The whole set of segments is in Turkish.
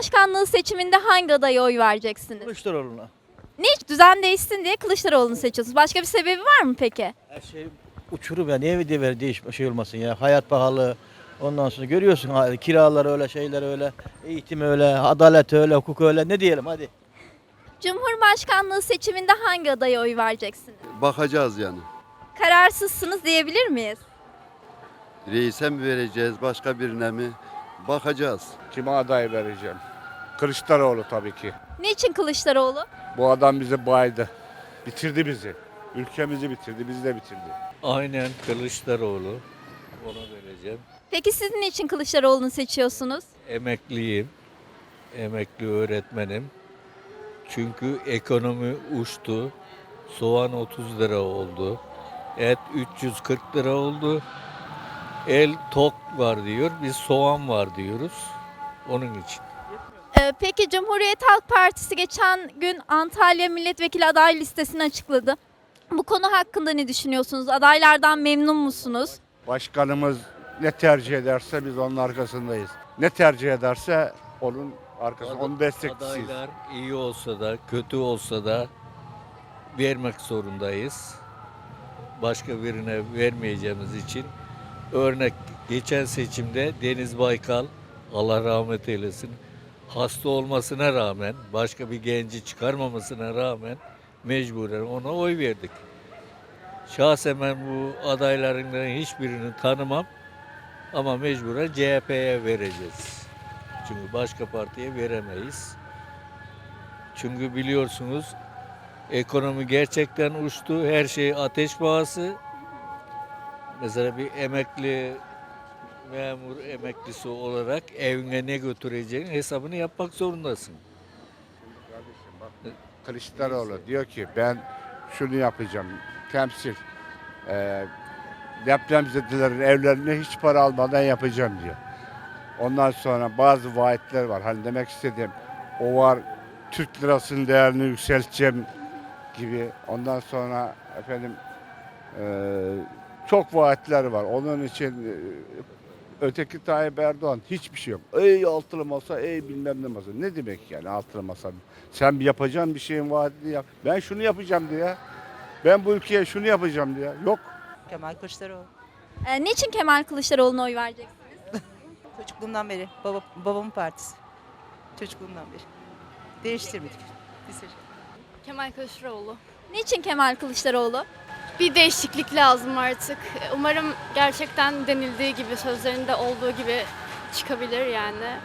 Cumhurbaşkanlığı seçiminde hangi adaya oy vereceksiniz? Kılıçdaroğlu'na. Ne düzen değişsin diye Kılıçdaroğlu'nu seçiyorsunuz. Başka bir sebebi var mı peki? Her şey uçurum ya. Niye bir ver değişme şey olmasın ya. Hayat pahalı. Ondan sonra görüyorsun ha, kiralar öyle, şeyler öyle, eğitim öyle, adalet öyle, hukuk öyle. Ne diyelim hadi. Cumhurbaşkanlığı seçiminde hangi adaya oy vereceksiniz? Bakacağız yani. Kararsızsınız diyebilir miyiz? Reise mi vereceğiz, başka birine mi? Bakacağız. Kime aday vereceğim? Kılıçdaroğlu tabii ki. Niçin Kılıçdaroğlu? Bu adam bizi baydı. Bitirdi bizi. Ülkemizi bitirdi, bizi de bitirdi. Aynen Kılıçdaroğlu. Ona vereceğim. Peki siz niçin Kılıçdaroğlu'nu seçiyorsunuz? Emekliyim. Emekli öğretmenim. Çünkü ekonomi uçtu. Soğan 30 lira oldu. Et 340 lira oldu. El tok var diyor. Biz soğan var diyoruz. Onun için. Peki Cumhuriyet Halk Partisi geçen gün Antalya Milletvekili aday listesini açıkladı. Bu konu hakkında ne düşünüyorsunuz? Adaylardan memnun musunuz? Başkanımız ne tercih ederse biz onun arkasındayız. Ne tercih ederse onun arkasında, onu destekleyeceğiz. Adaylar iyi olsa da kötü olsa da vermek zorundayız. Başka birine vermeyeceğimiz için. Örnek geçen seçimde Deniz Baykal Allah rahmet eylesin hasta olmasına rağmen başka bir genci çıkarmamasına rağmen mecburen ona oy verdik. Şahsen ben bu adaylarından hiçbirini tanımam ama mecburen CHP'ye vereceğiz. Çünkü başka partiye veremeyiz. Çünkü biliyorsunuz ekonomi gerçekten uçtu. Her şey ateş pahası. Mesela bir emekli memur emeklisi olarak evine ne götüreceğin hesabını yapmak zorundasın. Kılıçdaroğlu diyor ki ben şunu yapacağım, temsil. Ee, depremzedelerin evlerine hiç para almadan yapacağım diyor. Ondan sonra bazı vaatler var. Hani demek istediğim o var Türk lirasının değerini yükselteceğim gibi. Ondan sonra efendim eee, çok vaatler var. Onun için eee, öteki Tayyip Erdoğan hiçbir şey yok. Ey altılı masa, ey bilmem ne masa. Ne demek yani altılı masa? Sen bir yapacağın bir şeyin vaadini yap. Ben şunu yapacağım diye. Ben bu ülkeye şunu yapacağım diye. Yok. Kemal Kılıçdaroğlu. Ee, niçin Kemal Kılıçdaroğlu'na oy vereceksiniz? Çocukluğumdan beri baba, babamın partisi. Çocukluğumdan beri. Değiştirmedik. Bir. Kemal Kılıçdaroğlu. Niçin Kemal Kılıçdaroğlu? Bir değişiklik lazım artık. Umarım gerçekten denildiği gibi, sözlerinde olduğu gibi çıkabilir yani.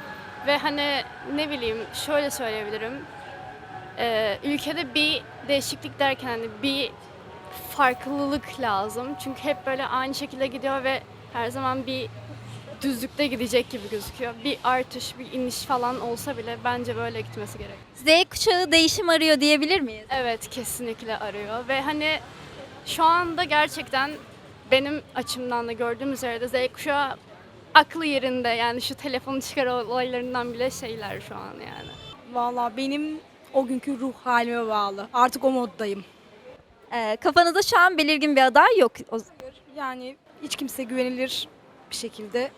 Ve hani ne bileyim şöyle söyleyebilirim. Ee, ülkede bir değişiklik derken hani bir farklılık lazım. Çünkü hep böyle aynı şekilde gidiyor ve her zaman bir düzlükte gidecek gibi gözüküyor. Bir artış, bir iniş falan olsa bile bence böyle gitmesi gerek. Z kuşağı değişim arıyor diyebilir miyiz? Evet kesinlikle arıyor ve hani şu anda gerçekten benim açımdan da gördüğüm üzere de Z kuşağı aklı yerinde yani şu telefonu çıkar olaylarından bile şeyler şu an yani. Valla benim o günkü ruh halime bağlı. Artık o moddayım. Ee, kafanızda şu an belirgin bir aday yok. O- Yani hiç kimse güvenilir bir şekilde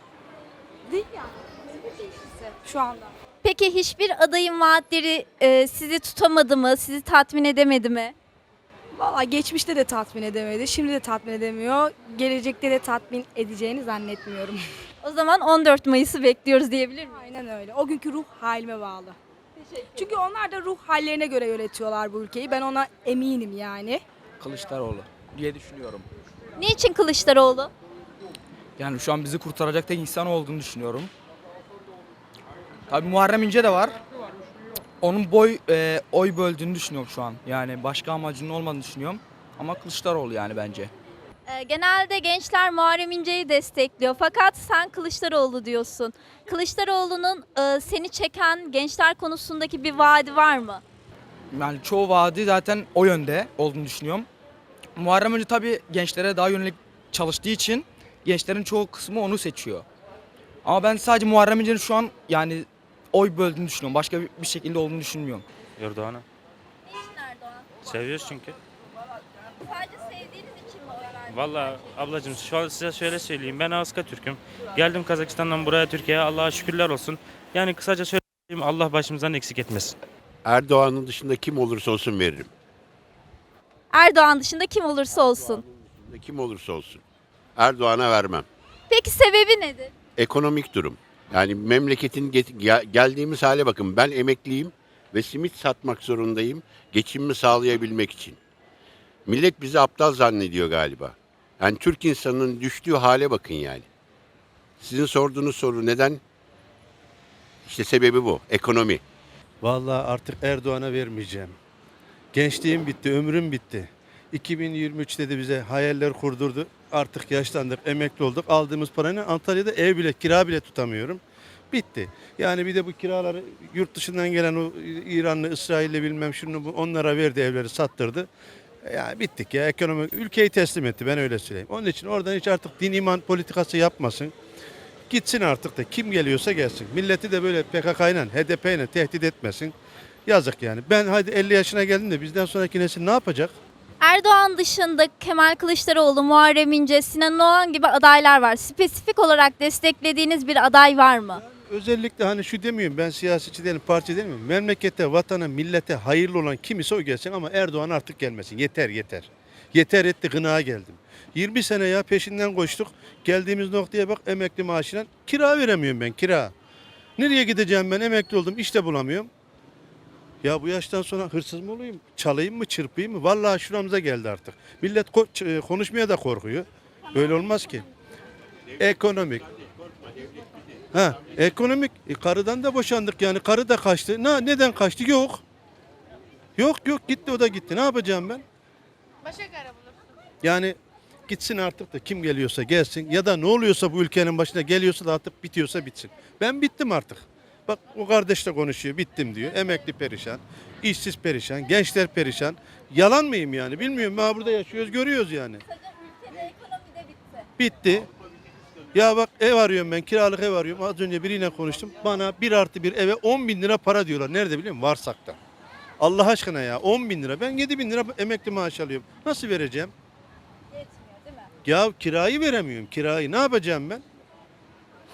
değil yani. Kimse Şu anda. Peki hiçbir adayın vaatleri e, sizi tutamadı mı? Sizi tatmin edemedi mi? Valla geçmişte de tatmin edemedi, şimdi de tatmin edemiyor. Gelecekte de tatmin edeceğini zannetmiyorum. O zaman 14 Mayıs'ı bekliyoruz diyebilir miyiz? Aynen öyle. O günkü ruh halime bağlı. Çünkü onlar da ruh hallerine göre yönetiyorlar bu ülkeyi. Ben ona eminim yani. Kılıçdaroğlu diye düşünüyorum. Niçin Kılıçdaroğlu? Yani şu an bizi kurtaracak tek insan olduğunu düşünüyorum. Tabii Muharrem İnce de var. Onun boy e, oy böldüğünü düşünüyorum şu an. Yani başka amacının olmadığını düşünüyorum. Ama Kılıçdaroğlu yani bence. Ee, genelde gençler Muharrem İnce'yi destekliyor. Fakat sen Kılıçdaroğlu diyorsun. Kılıçdaroğlu'nun e, seni çeken gençler konusundaki bir vaadi var mı? Yani çoğu vaadi zaten o yönde olduğunu düşünüyorum. Muharrem İnce tabii gençlere daha yönelik çalıştığı için gençlerin çoğu kısmı onu seçiyor. Ama ben sadece Muharrem İnce'nin şu an yani oy böldüğünü düşünüyorum. Başka bir bir şekilde olduğunu düşünmüyorum. Erdoğan'ı. Niçin Erdoğan? Seviyoruz çünkü. Sadece sevdiğiniz için mi oy verdiniz? Valla ablacığım şu an size şöyle söyleyeyim. Ben Aska Türk'üm. Geldim Kazakistan'dan buraya Türkiye'ye. Allah'a şükürler olsun. Yani kısaca söyleyeyim Allah başımızdan eksik etmesin. Erdoğan'ın dışında kim olursa olsun veririm. Erdoğan dışında kim olursa olsun. Kim olursa olsun. Erdoğan'a vermem. Peki sebebi nedir? Ekonomik durum. Yani memleketin geldiğimiz hale bakın. Ben emekliyim ve simit satmak zorundayım geçimimi sağlayabilmek için. Millet bizi aptal zannediyor galiba. Yani Türk insanının düştüğü hale bakın yani. Sizin sorduğunuz soru neden? İşte sebebi bu. Ekonomi. Vallahi artık Erdoğan'a vermeyeceğim. Gençliğim bitti, ömrüm bitti. 2023'te de bize hayaller kurdurdu. Artık yaşlandık, emekli olduk. Aldığımız parayla Antalya'da ev bile, kira bile tutamıyorum. Bitti. Yani bir de bu kiraları yurt dışından gelen o İranlı, İsrailli bilmem şunu bu onlara verdi evleri sattırdı. Yani bittik ya ekonomi ülkeyi teslim etti ben öyle söyleyeyim. Onun için oradan hiç artık din iman politikası yapmasın. Gitsin artık da kim geliyorsa gelsin. Milleti de böyle PKK ile HDP ile tehdit etmesin. Yazık yani. Ben hadi 50 yaşına geldim de bizden sonraki nesil ne yapacak? Erdoğan dışında Kemal Kılıçdaroğlu, Muharrem İnce, Sinan Oğan gibi adaylar var. Spesifik olarak desteklediğiniz bir aday var mı? Özellikle hani şu demiyorum ben siyasetçi değilim, parti değilim. Memlekete, vatana, millete hayırlı olan kim ise o gelsin ama Erdoğan artık gelmesin. Yeter yeter. Yeter etti gına geldim. 20 sene ya peşinden koştuk. Geldiğimiz noktaya bak emekli maaşına kira veremiyorum ben kira. Nereye gideceğim ben emekli oldum işte bulamıyorum. Ya bu yaştan sonra hırsız mı olayım? Çalayım mı, çırpayım mı? Vallahi şuramıza geldi artık. Millet ko- ç- konuşmaya da korkuyor. Böyle olmaz ki. Ekonomik. Ha, ekonomik. E, karıdan da boşandık yani. Karı da kaçtı. Ne, neden kaçtı? Yok. Yok yok gitti o da gitti. Ne yapacağım ben? Başka kara bulursun. Yani gitsin artık da kim geliyorsa gelsin ya da ne oluyorsa bu ülkenin başına geliyorsa da artık bitiyorsa bitsin. Ben bittim artık. Bak o kardeş de konuşuyor bittim diyor. Emekli perişan, işsiz perişan, gençler perişan. Yalan mıyım yani bilmiyorum. Ha burada yaşıyoruz görüyoruz yani. Bitti. Ya bak ev arıyorum ben kiralık ev arıyorum. Az önce biriyle konuştum. Bana bir artı bir eve 10 bin lira para diyorlar. Nerede biliyor musun? Varsak'ta. Allah aşkına ya 10 bin lira. Ben 7 bin lira emekli maaş alıyorum. Nasıl vereceğim? Ya kirayı veremiyorum kirayı. Ne yapacağım ben?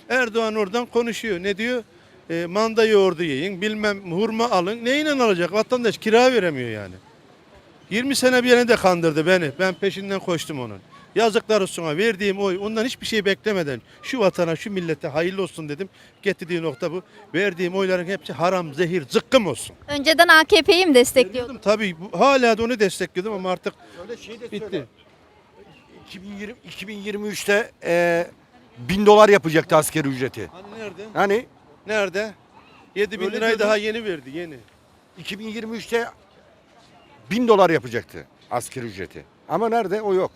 Erdoğan oradan konuşuyor. Ne diyor? E, manda yoğurdu yiyin, bilmem hurma alın. Neyle alacak? Vatandaş kira veremiyor yani. 20 sene bir yere de kandırdı beni. Ben peşinden koştum onun. Yazıklar olsun ona verdiğim oy ondan hiçbir şey beklemeden şu vatana şu millete hayırlı olsun dedim. Getirdiği nokta bu. Verdiğim oyların hepsi haram, zehir, zıkkım olsun. Önceden AKP'yi mi destekliyordun? Tabii bu- hala da onu destekliyordum ama artık bitti. 2020, 2023'te e, 1000 dolar yapacaktı askeri ücreti. Hani nerede? Hani Nerede? 7 bin Öyle lirayı diyordun. daha yeni verdi yeni. 2023'te 1000 dolar yapacaktı askeri ücreti. Ama nerede o yok.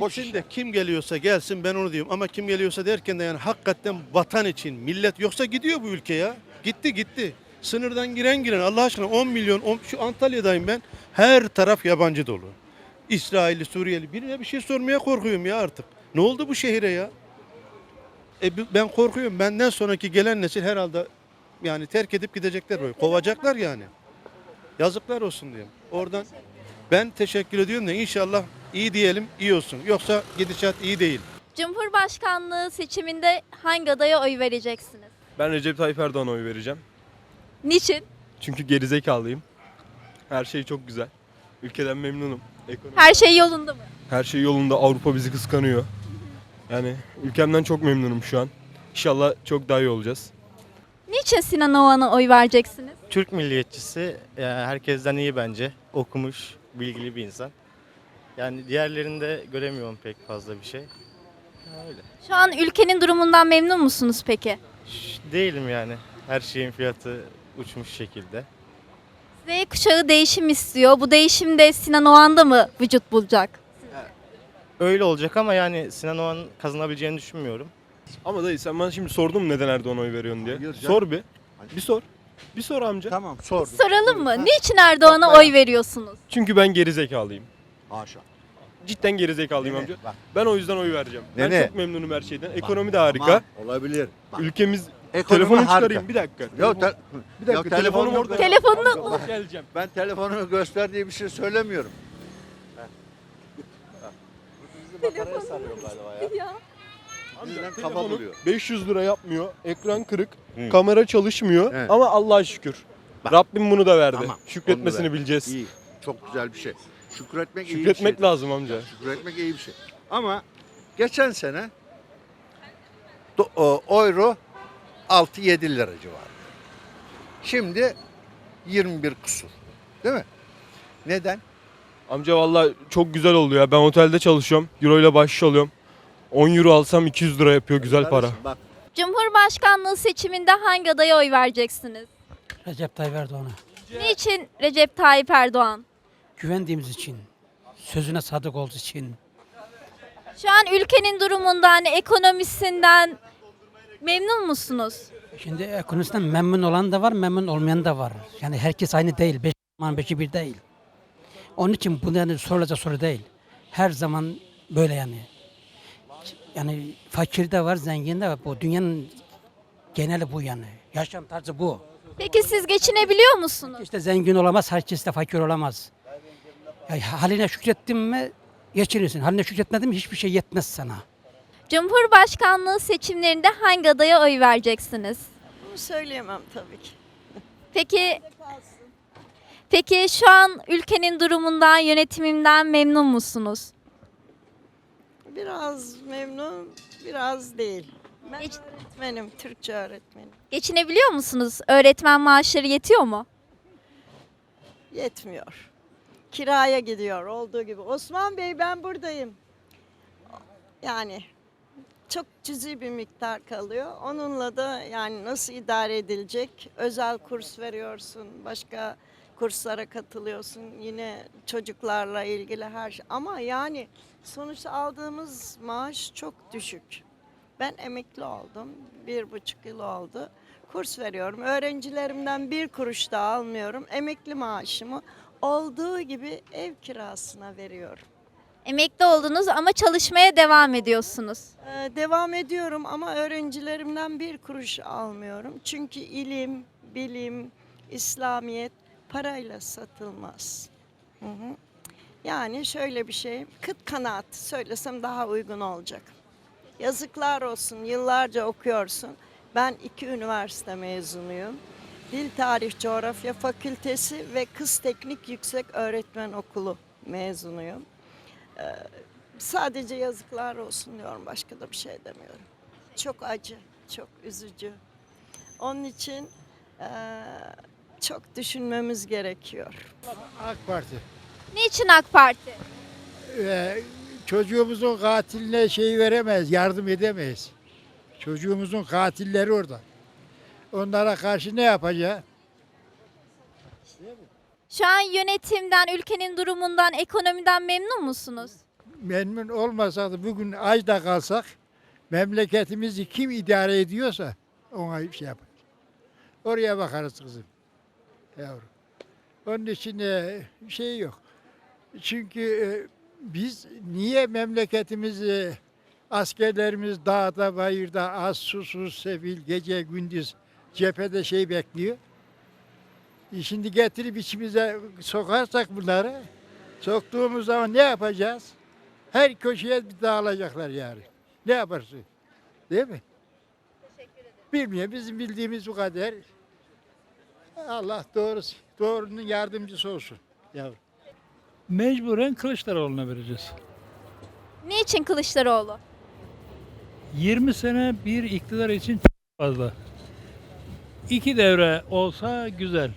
Boş Gitsin iş. de kim geliyorsa gelsin ben onu diyorum. Ama kim geliyorsa derken de yani hakikaten vatan için millet yoksa gidiyor bu ülke ya. Gitti gitti. Sınırdan giren giren Allah aşkına 10 milyon on- şu Antalya'dayım ben. Her taraf yabancı dolu. İsrailli, Suriyeli birine bir şey sormaya korkuyorum ya artık. Ne oldu bu şehire ya? E ben korkuyorum. Benden sonraki gelen nesil herhalde yani terk edip gidecekler böyle. Kovacaklar yani. Yazıklar olsun diyorum. Oradan ben teşekkür ediyorum da inşallah iyi diyelim iyi olsun. Yoksa gidişat iyi değil. Cumhurbaşkanlığı seçiminde hangi adaya oy vereceksiniz? Ben Recep Tayyip Erdoğan'a oy vereceğim. Niçin? Çünkü gerizekalıyım. Her şey çok güzel. Ülkeden memnunum. Ekonomi, Her şey yolunda mı? her şey yolunda. Avrupa bizi kıskanıyor. Yani ülkemden çok memnunum şu an. İnşallah çok daha iyi olacağız. Niçin Sinan Oğan'a oy vereceksiniz? Türk milliyetçisi yani herkesten iyi bence. Okumuş, bilgili bir insan. Yani diğerlerinde göremiyorum pek fazla bir şey. Öyle. Şu an ülkenin durumundan memnun musunuz peki? Ş- Değilim yani. Her şeyin fiyatı uçmuş şekilde. Z kuşağı değişim istiyor. Bu değişim de Sinan Oğan'da mı vücut bulacak? Öyle olacak ama yani Sinan Oğan'ın kazanabileceğini düşünmüyorum. Ama dayı sen bana şimdi sordun mu neden Erdoğan'a oy veriyorsun diye. Hayır canım. Sor bir. Bir sor. Bir sor amca. Tamam sor. Soralım mı? Niçin Erdoğan'a oy veriyorsunuz? Çünkü ben gerizekalıyım. Haşa. Cidden gerizekalıyım Nene, amca. bak. Ben o yüzden oy vereceğim. Ben Nene. çok memnunum her şeyden. Ekonomi de harika. Olabilir. Ülkemiz Ekonomi Telefonumu harika. çıkarayım bir dakika. Yok, te- bir dakika yok, telefonum telefonunu- orada. Telefonunu geleceğim. ben telefonunu göster diye bir şey söylemiyorum. Bizden kaba Telefonu buluyor. 500 lira yapmıyor. Ekran kırık. Hı. Kamera çalışmıyor. Evet. Ama Allah'a şükür. Bak. Rabbim bunu da verdi. Tamam, Şükretmesini ver. bileceğiz. İyi. Çok güzel bir şey. Şükretmek, iyi bir Şükretmek şey. lazım amca. Şükretmek iyi bir şey. Ama geçen sene do- o, euro 6-7 lira civarı. Şimdi 21 kusur. Değil mi? Neden? Amca valla çok güzel oldu ya. Ben otelde çalışıyorum. Euro ile bahşiş alıyorum. 10 euro alsam 200 lira yapıyor güzel para. Bak Cumhurbaşkanlığı seçiminde hangi adaya oy vereceksiniz? Recep Tayyip Erdoğan'a. Niçin Recep Tayyip Erdoğan? Güvendiğimiz için, sözüne sadık olduğu için. Şu an ülkenin durumundan, ekonomisinden memnun musunuz? Şimdi ekonomisinden memnun olan da var, memnun olmayan da var. Yani herkes aynı değil. Beş zaman beşi bir değil. Onun için bu yani sorulacak soru değil. Her zaman böyle yani. Yani fakir de var, zengin de var. Bu dünyanın geneli bu yani. Yaşam tarzı bu. Peki siz geçinebiliyor musunuz? İşte zengin olamaz, herkes de fakir olamaz. Ya haline şükrettin mi geçinirsin. Haline şükretmedin mi hiçbir şey yetmez sana. Cumhurbaşkanlığı seçimlerinde hangi adaya oy vereceksiniz? Bunu söyleyemem tabii ki. Peki Peki şu an ülkenin durumundan, yönetiminden memnun musunuz? Biraz memnun, biraz değil. Ben Hiç- öğretmenim, Türkçe öğretmenim. Geçinebiliyor musunuz? Öğretmen maaşları yetiyor mu? Yetmiyor. Kiraya gidiyor olduğu gibi. Osman Bey ben buradayım. Yani çok cüzi bir miktar kalıyor. Onunla da yani nasıl idare edilecek? Özel kurs veriyorsun, başka kurslara katılıyorsun. Yine çocuklarla ilgili her şey. Ama yani sonuçta aldığımız maaş çok düşük. Ben emekli oldum. Bir buçuk yıl oldu. Kurs veriyorum. Öğrencilerimden bir kuruş da almıyorum. Emekli maaşımı olduğu gibi ev kirasına veriyorum. Emekli oldunuz ama çalışmaya devam ediyorsunuz. Ee, devam ediyorum ama öğrencilerimden bir kuruş almıyorum. Çünkü ilim, bilim, İslamiyet parayla satılmaz. Hı hı. Yani şöyle bir şey, kıt kanaat söylesem daha uygun olacak. Yazıklar olsun, yıllarca okuyorsun. Ben iki üniversite mezunuyum. Dil Tarih Coğrafya Fakültesi ve Kız Teknik Yüksek Öğretmen Okulu mezunuyum. Ee, sadece yazıklar olsun diyorum, başka da bir şey demiyorum. Çok acı, çok üzücü. Onun için eee, çok düşünmemiz gerekiyor. AK Parti. Niçin AK Parti? Ee, çocuğumuzun katiline şey veremeyiz, yardım edemeyiz. Çocuğumuzun katilleri orada. Onlara karşı ne yapacağız? Şu an yönetimden, ülkenin durumundan, ekonomiden memnun musunuz? Memnun olmasak da bugün aç da kalsak memleketimizi kim idare ediyorsa ona şey yapar. Oraya bakarız kızım. Yavrum. Onun için e, şey yok. Çünkü e, biz niye memleketimizi askerlerimiz dağda bayırda az susuz sefil gece gündüz cephede şey bekliyor. E şimdi getirip içimize sokarsak bunları soktuğumuz zaman ne yapacağız? Her köşeye bir dağılacaklar yani. Ne yaparsın? Değil mi? Bilmiyorum. Bizim bildiğimiz bu kadar. Allah doğrusu, doğrunun yardımcısı olsun. Yavrum. Mecburen Kılıçdaroğlu'na vereceğiz. Niçin Kılıçdaroğlu? 20 sene bir iktidar için çok fazla. İki devre olsa güzel.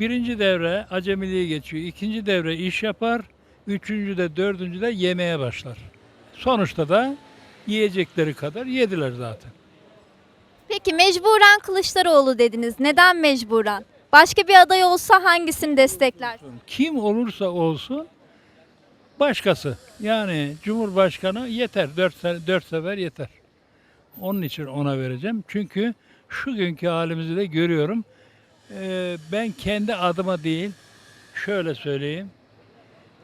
Birinci devre acemiliği geçiyor. İkinci devre iş yapar. Üçüncü de dördüncü de yemeye başlar. Sonuçta da yiyecekleri kadar yediler zaten. Peki mecburen Kılıçdaroğlu dediniz. Neden mecburen? Başka bir aday olsa hangisini destekler? Kim olursa olsun başkası. Yani Cumhurbaşkanı yeter. Dört, dört sefer yeter. Onun için ona vereceğim. Çünkü şu günkü halimizi de görüyorum. Ee, ben kendi adıma değil, şöyle söyleyeyim.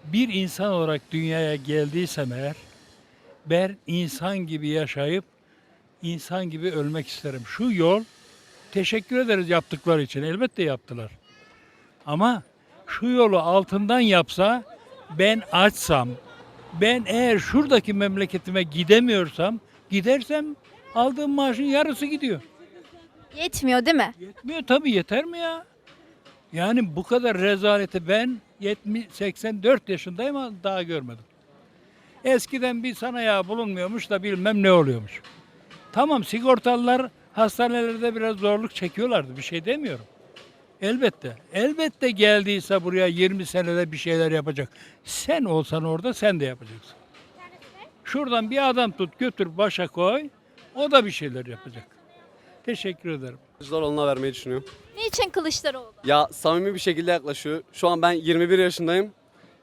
Bir insan olarak dünyaya geldiysem eğer, ben insan gibi yaşayıp, insan gibi ölmek isterim. Şu yol, teşekkür ederiz yaptıkları için. Elbette yaptılar. Ama şu yolu altından yapsa ben açsam, Ben eğer şuradaki memleketime gidemiyorsam, gidersem aldığım maaşın yarısı gidiyor. Yetmiyor değil mi? Yetmiyor tabii yeter mi ya? Yani bu kadar rezaleti ben 70 84 yaşındayım ama daha görmedim. Eskiden bir sanayi bulunmuyormuş da bilmem ne oluyormuş. Tamam sigortalılar hastanelerde biraz zorluk çekiyorlardı bir şey demiyorum. Elbette. Elbette geldiyse buraya 20 senede bir şeyler yapacak. Sen olsan orada sen de yapacaksın. Şuradan bir adam tut götür başa koy. O da bir şeyler yapacak. Teşekkür ederim. Kılıçdaroğlu'na vermeyi düşünüyorum. Niçin Kılıçdaroğlu? Ya samimi bir şekilde yaklaşıyor. Şu an ben 21 yaşındayım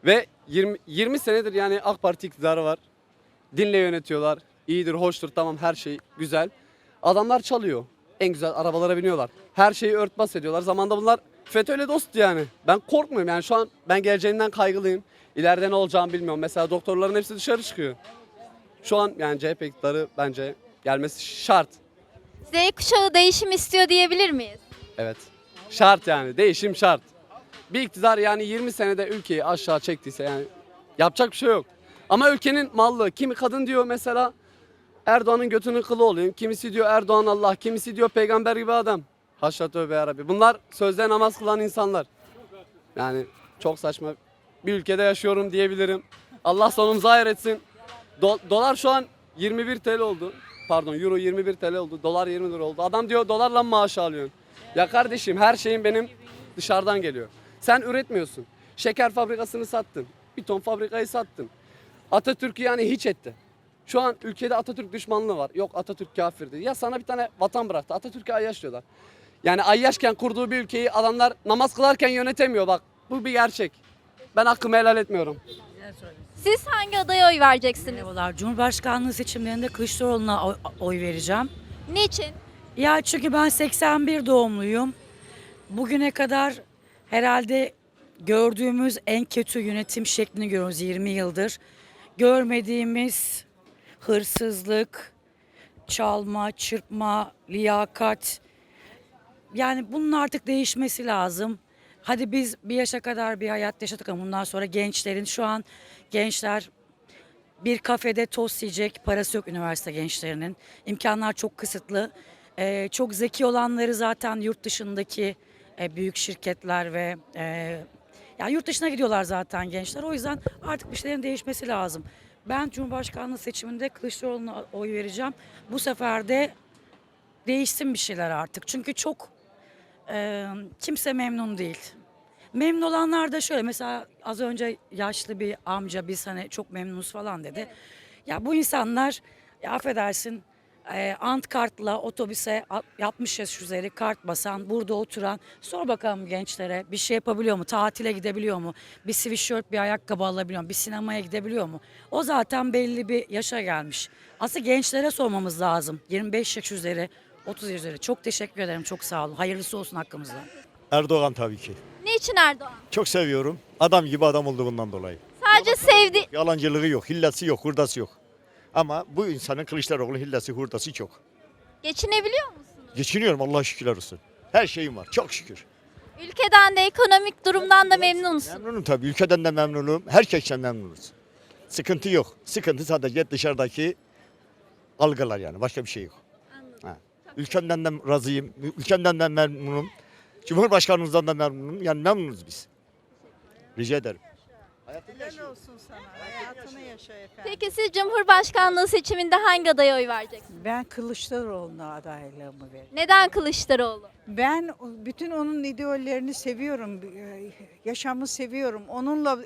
ve 20, 20 senedir yani AK Parti iktidarı var. Dinle yönetiyorlar. İyidir, hoştur, tamam her şey güzel. Adamlar çalıyor. En güzel arabalara biniyorlar. Her şeyi örtbas ediyorlar. Zamanda bunlar FETÖ'yle dost yani. Ben korkmuyorum yani şu an ben geleceğinden kaygılıyım. İleride ne olacağımı bilmiyorum. Mesela doktorların hepsi dışarı çıkıyor. Şu an yani CHP iktidarı bence gelmesi şart. Z kuşağı değişim istiyor diyebilir miyiz? Evet. Şart yani. Değişim şart. Bir iktidar yani 20 senede ülkeyi aşağı çektiyse yani yapacak bir şey yok. Ama ülkenin mallı. Kimi kadın diyor mesela Erdoğan'ın götünün kılı oluyor. Kimisi diyor Erdoğan Allah. Kimisi diyor peygamber gibi adam. Haşa tövbe yarabbi. Bunlar sözde namaz kılan insanlar. Yani çok saçma bir ülkede yaşıyorum diyebilirim. Allah sonumuzu hayır etsin. Do- dolar şu an 21 TL oldu. Pardon euro 21 TL oldu. Dolar 20 lira oldu. Adam diyor dolarla maaş alıyorsun? Ya kardeşim her şeyin benim dışarıdan geliyor. Sen üretmiyorsun. Şeker fabrikasını sattın. Bir ton fabrikayı sattın. Atatürk'ü yani hiç etti. Şu an ülkede Atatürk düşmanlığı var. Yok Atatürk kafirdi. Ya sana bir tane vatan bıraktı. Atatürk'e ayyaş diyorlar. Yani ayyaşken kurduğu bir ülkeyi adamlar namaz kılarken yönetemiyor bak. Bu bir gerçek. Ben hakkımı helal etmiyorum. Siz hangi adaya oy vereceksiniz? Merhabalar. Cumhurbaşkanlığı seçimlerinde Kılıçdaroğlu'na oy, oy vereceğim. Niçin? Ya çünkü ben 81 doğumluyum. Bugüne kadar herhalde gördüğümüz en kötü yönetim şeklini görüyoruz 20 yıldır. Görmediğimiz hırsızlık, çalma, çırpma, liyakat. Yani bunun artık değişmesi lazım. Hadi biz bir yaşa kadar bir hayat yaşadık ama bundan sonra gençlerin şu an gençler bir kafede tost yiyecek parası yok üniversite gençlerinin. İmkanlar çok kısıtlı. Ee, çok zeki olanları zaten yurt dışındaki e, büyük şirketler ve e, yani yurt dışına gidiyorlar zaten gençler. O yüzden artık bir şeylerin değişmesi lazım. Ben Cumhurbaşkanlığı seçiminde Kılıçdaroğlu'na oy vereceğim. Bu sefer de değişsin bir şeyler artık. Çünkü çok e, kimse memnun değil. Memnun olanlar da şöyle mesela az önce yaşlı bir amca biz hani çok memnunuz falan dedi. Ya bu insanlar ya affedersin e, ant kartla otobüse a- 60 yaş üzeri kart basan burada oturan sor bakalım gençlere bir şey yapabiliyor mu? Tatile gidebiliyor mu? Bir sweatshirt bir ayakkabı alabiliyor mu? Bir sinemaya gidebiliyor mu? O zaten belli bir yaşa gelmiş. Aslında gençlere sormamız lazım. 25 yaş üzeri 30 yaş üzeri. Çok teşekkür ederim. Çok sağ olun. Hayırlısı olsun hakkımızda. Erdoğan tabii ki. Niçin Erdoğan? Çok seviyorum. Adam gibi adam olduğundan dolayı. Sadece sevdi. Yalancılığı yok, hillesi yok, hurdası yok. Ama bu insanın Kılıçdaroğlu hillesi, hurdası çok. Geçinebiliyor musunuz? Geçiniyorum Allah'a şükürler olsun. Her şeyim var, çok şükür. Ülkeden de ekonomik durumdan da memnun musun? Memnunum tabii, ülkeden de memnunum, herkesten memnunuz. Sıkıntı yok. Sıkıntı sadece dışarıdaki algılar yani, başka bir şey yok. Ha. Ülkemden de razıyım, ülkemden de memnunum. Cumhurbaşkanımızdan da memnunum, yani memnunuz biz. Rica ederim. Olsun sana. Hayatını yaşa efendim. Peki siz Cumhurbaşkanlığı seçiminde hangi adaya oy vereceksiniz? Ben Kılıçdaroğlu'na adaylığımı veririm. Neden Kılıçdaroğlu? Ben bütün onun ideollerini seviyorum. Yaşamı seviyorum. Onunla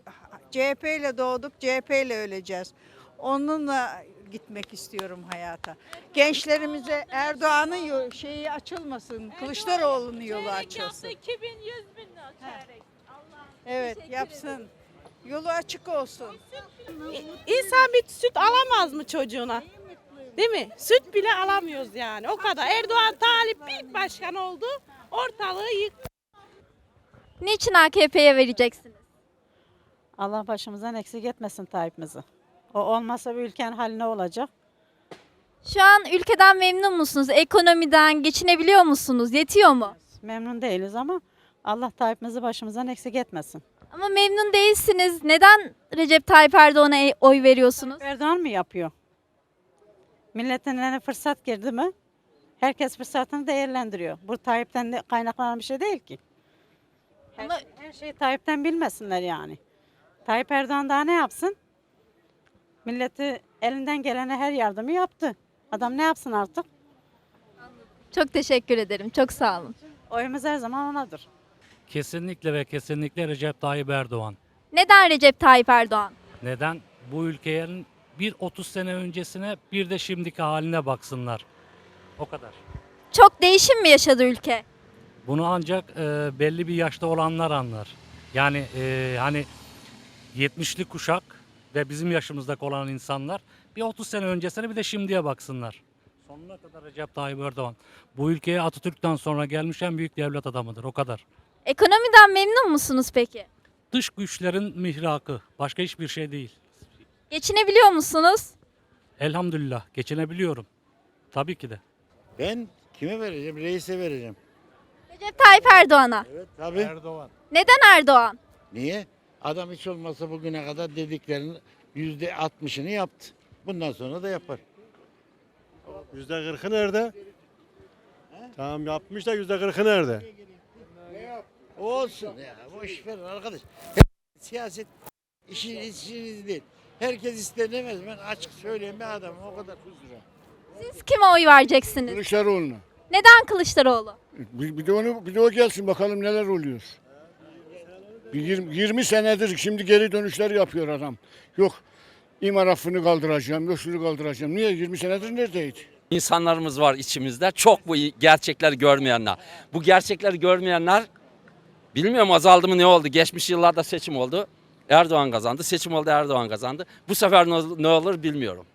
CHP ile doğduk, CHP ile öleceğiz. Onunla gitmek istiyorum hayata. Gençlerimize Erdoğan'ın şeyi açılmasın, Kılıçdaroğlu'nun yolu açılsın. 2100 bin çeyrek. Evet, yapsın. Yolu açık olsun. İnsan bir süt alamaz mı çocuğuna? Değil mi? Süt bile alamıyoruz yani. O kadar. Erdoğan talip bir başkan oldu. Ortalığı yık. Niçin AKP'ye vereceksiniz? Allah başımızdan eksik etmesin Tayyip'imizi. O olmasa bu ülkenin hali ne olacak? Şu an ülkeden memnun musunuz? Ekonomiden geçinebiliyor musunuz? Yetiyor mu? Memnun değiliz ama Allah Tayyip'imizi başımızdan eksik etmesin. Ama memnun değilsiniz. Neden Recep Tayyip Erdoğan'a e- oy veriyorsunuz? Erdoğan mı yapıyor? Milletin eline fırsat girdi mi? Herkes fırsatını değerlendiriyor. Bu Tayyip'ten de kaynaklanan bir şey değil ki. Her, Ama- her şeyi Tayyip'ten bilmesinler yani. Tayyip Erdoğan daha ne yapsın? Milleti elinden gelene her yardımı yaptı. Adam ne yapsın artık? Çok teşekkür ederim. Çok sağ olun. Oyumuz her zaman onadır. Kesinlikle ve kesinlikle Recep Tayyip Erdoğan. Neden Recep Tayyip Erdoğan? Neden? Bu ülkenin bir 30 sene öncesine bir de şimdiki haline baksınlar. O kadar. Çok değişim mi yaşadı ülke? Bunu ancak e, belli bir yaşta olanlar anlar. Yani e, hani 70'li kuşak ve bizim yaşımızdaki olan insanlar bir 30 sene öncesine bir de şimdiye baksınlar. Sonuna kadar Recep Tayyip Erdoğan. Bu ülkeye Atatürk'ten sonra gelmiş en büyük devlet adamıdır. O kadar. Ekonomiden memnun musunuz peki? Dış güçlerin mihrakı. Başka hiçbir şey değil. Geçinebiliyor musunuz? Elhamdülillah geçinebiliyorum. Tabii ki de. Ben kime vereceğim? Reise vereceğim. Recep Tayyip Erdoğan'a. Evet tabii. Erdoğan. Neden Erdoğan? Niye? Adam hiç olmazsa bugüne kadar dediklerinin yüzde altmışını yaptı. Bundan sonra da yapar. Yüzde kırkı nerede? Tamam yapmış da yüzde kırkı nerede? Olsun ya. Boş verin arkadaş. Siyaset işi işiniz değil. Herkes istenemez. Ben açık söyleyeyim bir adamım o kadar huzura. Siz kime oy vereceksiniz? Kılıçdaroğlu'na. Neden Kılıçdaroğlu? Bir, bir de onu bir de o gelsin bakalım neler oluyor. Bir 20, 20 senedir şimdi geri dönüşler yapıyor adam. Yok imar affını kaldıracağım, yok şunu kaldıracağım. Niye 20 senedir neredeydi? İnsanlarımız var içimizde. Çok bu gerçekler görmeyenler. Bu gerçekleri görmeyenler bilmiyorum azaldı mı ne oldu. Geçmiş yıllarda seçim oldu. Erdoğan kazandı. Seçim oldu Erdoğan kazandı. Bu sefer ne, olur bilmiyorum.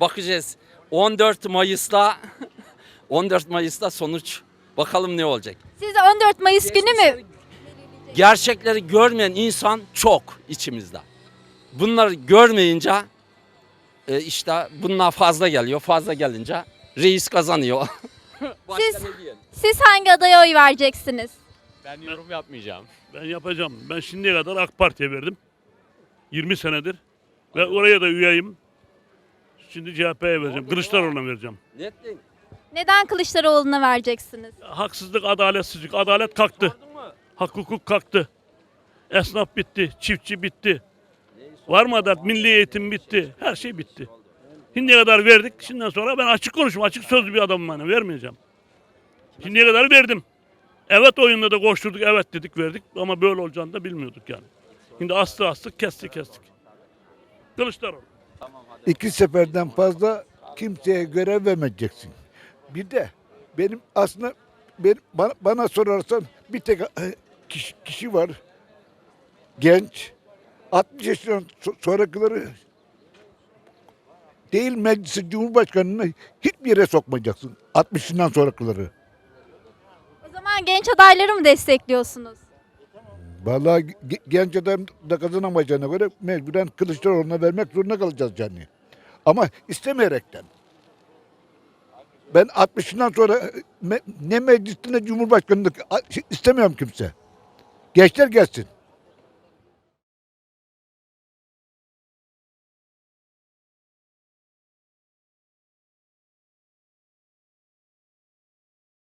Bakacağız. 14 Mayıs'ta 14 Mayıs'ta sonuç bakalım ne olacak. Siz 14 Mayıs günü mü? Gerçekleri görmeyen insan çok içimizde. Bunları görmeyince e, işte bunlar fazla geliyor. Fazla gelince reis kazanıyor. Başka Siz- ne diyelim? Siz hangi adaya oy vereceksiniz? Ben yorum yapmayacağım. Ben yapacağım. Ben şimdiye kadar AK Parti'ye verdim. 20 senedir. Ve oraya da üyeyim. Şimdi CHP'ye vereceğim. Kılıçdaroğlu'na vereceğim. Net değil. Neden Kılıçdaroğlu'na vereceksiniz? Haksızlık, adaletsizlik. Adalet kalktı. Hak hukuk kalktı. Esnaf bitti. Çiftçi bitti. Var mı adalet? Milli eğitim bitti. Her şey bitti. Şimdiye kadar verdik. Şimdiden sonra ben açık konuşum. Açık sözlü bir adamım. Vermeyeceğim. Şimdiye kadar verdim. Evet oyunda da koşturduk. Evet dedik verdik. Ama böyle olacağını da bilmiyorduk yani. Şimdi astı astık kestik kestik. Kılıçdaroğlu. İki seferden fazla kimseye görev vermeyeceksin. Bir de benim aslında ben, bana, bana sorarsan bir tek eh, kişi, kişi var. Genç. 60 yaşından so- sonrakileri değil meclisi cumhurbaşkanını hiçbir yere sokmayacaksın. 60'ından sonrakileri. Zaman genç adayları mı destekliyorsunuz? Vallahi ge- genç adam da kazanamayacağına göre mecburen Kılıçdaroğlu'na vermek zorunda kalacağız yani. Ama istemeyerekten. Ben 60'ından sonra e, ne meclisinde cumhurbaşkanlık a- istemiyorum kimse. Gençler gelsin.